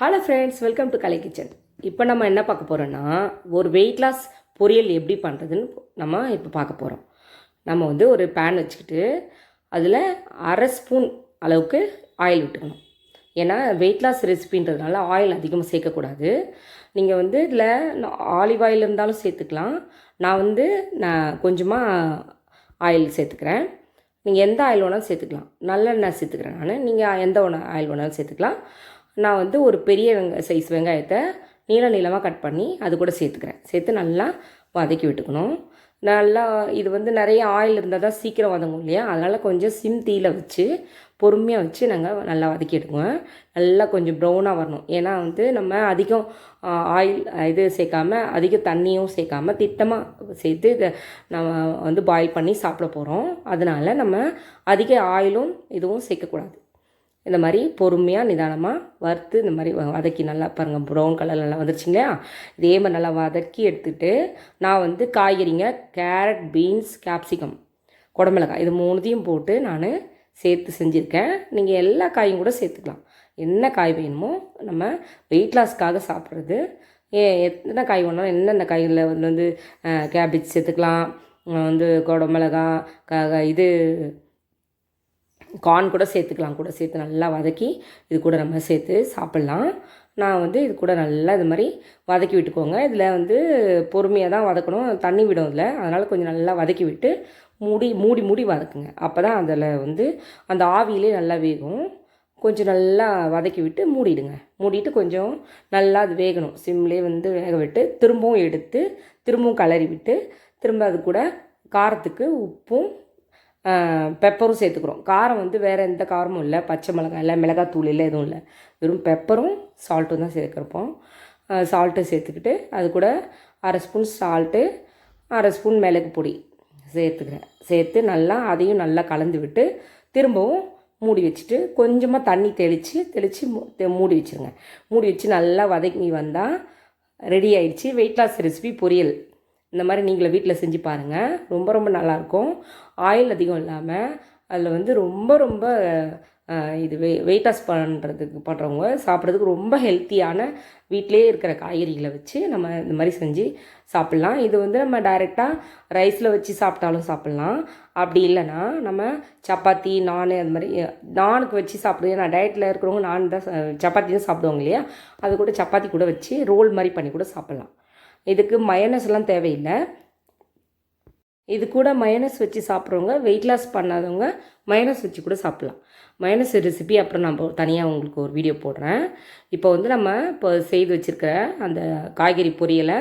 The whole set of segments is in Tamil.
Hello friends welcome to Kalai kitchen இப்போ நம்ம என்ன பார்க்க போகிறோன்னா ஒரு வெயிட் லாஸ் பொரியல் எப்படி பண்ணுறதுன்னு நம்ம இப்போ பார்க்க போகிறோம் நம்ம வந்து ஒரு பேன் வச்சுக்கிட்டு அதில் அரை ஸ்பூன் அளவுக்கு ஆயில் விட்டுக்கணும். ஏன்னா வெயிட் லாஸ் ரெசிபின்றதுனால ஆயில் அதிகமாக சேர்க்கக்கூடாது. நீங்கள் வந்து இதில் ஆலிவ் ஆயில் இருந்தாலும் சேர்த்துக்கலாம். நான் வந்து நான் கொஞ்சமாக ஆயில் சேர்த்துக்கிறேன். நீங்கள் எந்த ஆயில் வேணாலும் சேர்த்துக்கலாம். நல்லெண்ணெய் சேர்த்துக்கிறேன் நான். நீங்கள் எந்த ஒன்று ஆயில் வேணாலும் சேர்த்துக்கலாம். நான் வந்து ஒரு பெரிய வெங்க சைஸ் வெங்காயத்தை நீள நீளமாக கட் பண்ணி அது கூட சேர்த்துக்கிறேன். சேர்த்து நல்லா வதக்கி விட்டுக்கணும். நல்லா இது வந்து நிறைய ஆயில் இருந்தால் தான் சீக்கிரம் வதங்கும் இல்லையா? அதனால் கொஞ்சம் சிம் தீயில் வச்சு பொறுமையாக வச்சு நாங்கள் நல்லா வதக்கி எடுக்குவோம். நல்லா கொஞ்சம் ப்ரௌனாக வரணும். ஏன்னா வந்து நம்ம அதிகம் ஆயில் இது சேர்க்காம அதிக தண்ணியும் சேர்க்காம திட்டமாக சேர்த்து இதை நம்ம வந்து பாயில் பண்ணி சாப்பிட போகிறோம் அதனால் நம்ம அதிக ஆயிலும் இதுவும் சேர்க்கக்கூடாது. இந்த மாதிரி பொறுமையாக நிதானமாக வறுத்து இந்த மாதிரி வ- வதக்கி நல்லா பாருங்கள் ப்ரௌன் கலர் நல்லா வந்துருச்சு இல்லையா? இதே மாதிரி நல்லா வதக்கி எடுத்துக்கிட்டு நான் வந்து காய்கறிங்க கேரட் பீன்ஸ் கேப்சிகம் குடமிளகாய் இது மூணுத்தையும் போட்டு நான் சேர்த்து செஞ்சுருக்கேன். நீங்கள் எல்லா காயும் கூட சேர்த்துக்கலாம். என்ன காய் வேணுமோ நம்ம வெயிட் லாஸ்க்காக சாப்பிட்றது. ஏ எத்தனை காய் வேணாலும் என்னென்ன காயில் வந்து வந்து கேபேஜ் சேர்த்துக்கலாம். வந்து குடமிளகா க- இது கார்ன் கூட சேர்த்துக்கலாம் கூட சேர்த்து நல்லா வதக்கி இது கூட நம்ம சேர்த்து சாப்பிட்லாம். நான் வந்து இது கூட நல்லா இது மாதிரி வதக்கி விட்டுக்கோங்க. இதில் வந்து பொறுமையாக தான் வதக்கணும். தண்ணி விடும் இதில். அதனால் கொஞ்சம் நல்லா வதக்கி விட்டு மூடி மூடி மூடி வதக்குங்க. அப்போ தான் அதில் வந்து அந்த ஆவியிலே நல்லா வேகும். கொஞ்சம் நல்லா வதக்கி விட்டு மூடிடுங்க. மூடிட்டு கொஞ்சம் நல்லா அது வேகணும். சிம்லேயே வந்து வேக விட்டு திரும்பவும் எடுத்து திரும்பவும் கலரி விட்டு திரும்ப அது கூட காரத்துக்கு உப்பும் பெப்பரும் சேர்த்துக்கிறோம். காரம் வந்து வேறு எந்த காரமும் இல்லை. பச்சை மிளகாய் இல்லை மிளகாத்தூள் இல்லை எதுவும் இல்லை. வெறும் பெப்பரும் சால்ட்டும் தான் சேர்த்துருப்போம். சால்ட்டு சேர்த்துக்கிட்டு அது கூட அரை ஸ்பூன் சால்ட்டு அரை ஸ்பூன் மிளகு பொடி சேர்த்துக்கிறேன். சேர்த்து நல்லா அதையும் நல்லா கலந்து விட்டு திரும்பவும் மூடி வச்சுட்டு கொஞ்சமாக தண்ணி தெளித்து தெளித்து மூடி வச்சுருங்க. மூடி வச்சு நல்லா வதக்கி வந்தால் ரெடி ஆயிடுச்சு. வெயிட் லாஸ் ரெசிபி பொரியல். இந்த மாதிரி நீங்களே வீட்டில் செஞ்சு பாருங்கள் ரொம்ப ரொம்ப நல்லாயிருக்கும். ஆயில் அதிகம் இல்லாமல் அதில் வந்து ரொம்ப ரொம்ப இது வெ வெயிட் லாஸ் பண்ணுறதுக்கு பண்ணுறவங்க சாப்பிட்றதுக்கு ரொம்ப ஹெல்த்தியான வீட்டிலே இருக்கிற காய்கறிகளை வச்சு நம்ம இந்த மாதிரி செஞ்சு சாப்பிட்லாம். இது வந்து நம்ம டைரெக்டாக ரைஸில் வச்சு சாப்பிட்டாலும் சாப்பிட்லாம். அப்படி இல்லைன்னா நம்ம சப்பாத்தி நான் அது மாதிரி நானுக்கு வச்சு சாப்பிடுவேன் நான் டயட்டில் இருக்கிறவங்க நான் தான் ச- சப்பாத்தி தான் சாப்பிடுவாங்க இல்லையா? அது கூட சப்பாத்தி கூட வச்சு ரோல் மாதிரி பண்ணி கூட சாப்பிட்லாம். இதுக்கு மயனஸ்லாம் தேவையில்லை. இது கூட மயனஸ் வச்சு சாப்பிட்றவங்க வெயிட் லாஸ் பண்ணாதவங்க மயனஸ் வச்சு கூட சாப்பிட்லாம். மயனஸ் ரெசிபி அப்புறம் நம்ம தனியாக உங்களுக்கு ஒரு வீடியோ போடுறேன். இப்போ வந்து நம்ம இப்போ செய்து வச்சுருக்கிற அந்த காய்கறி பொரியலை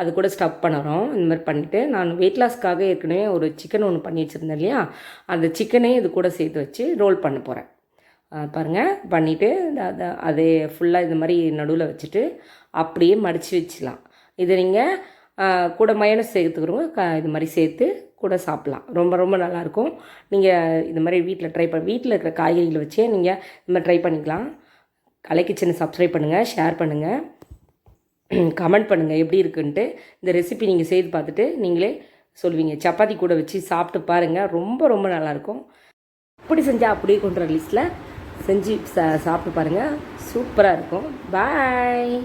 அது கூட ஸ்டப் பண்ணுறோம். இந்த மாதிரி பண்ணிவிட்டு நான் வெயிட் லாஸ்க்காக ஏற்கனவே ஒரு சிக்கன் ஒன்று பண்ணி வச்சுருந்தேன் இல்லையா? அந்த சிக்கனையும் இது கூட சேர்த்து வச்சு ரோல் பண்ண போகிறேன் பாருங்கள் பண்ணிவிட்டு அதை அதே ஃபுல்லாக இந்த மாதிரி நடுவில் வச்சுட்டு அப்படியே மடித்து வச்சிடலாம். இது நீங்கள் கூட மயனஸ் சேர்த்துக்கிறவங்க க இது மாதிரி சேர்த்து கூட சாப்பிட்லாம். ரொம்ப ரொம்ப நல்லாயிருக்கும். நீங்கள் இந்த மாதிரி வீட்டில் ட்ரை பண்ண வீட்டில் இருக்கிற காய்கறிகளை வச்சே நீங்கள் இந்த மாதிரி ட்ரை பண்ணிக்கலாம். கலை கிச்சனை சப்ஸ்கிரைப் பண்ணுங்கள் ஷேர் பண்ணுங்கள் கமெண்ட் பண்ணுங்கள் எப்படி இருக்குன்ட்டு. இந்த ரெசிபி நீங்கள் செய்து பார்த்துட்டு நீங்களே சொல்லுவீங்க சப்பாத்தி கூட வச்சு சாப்பிட்டு பாருங்கள் ரொம்ப ரொம்ப நல்லாயிருக்கும். அப்படி செஞ்சால் அப்படியே கொண்டு வர லிஸ்ட்டில் செஞ்சு சா சாப்பிட்டு பாருங்கள் சூப்பராக இருக்கும். பாய்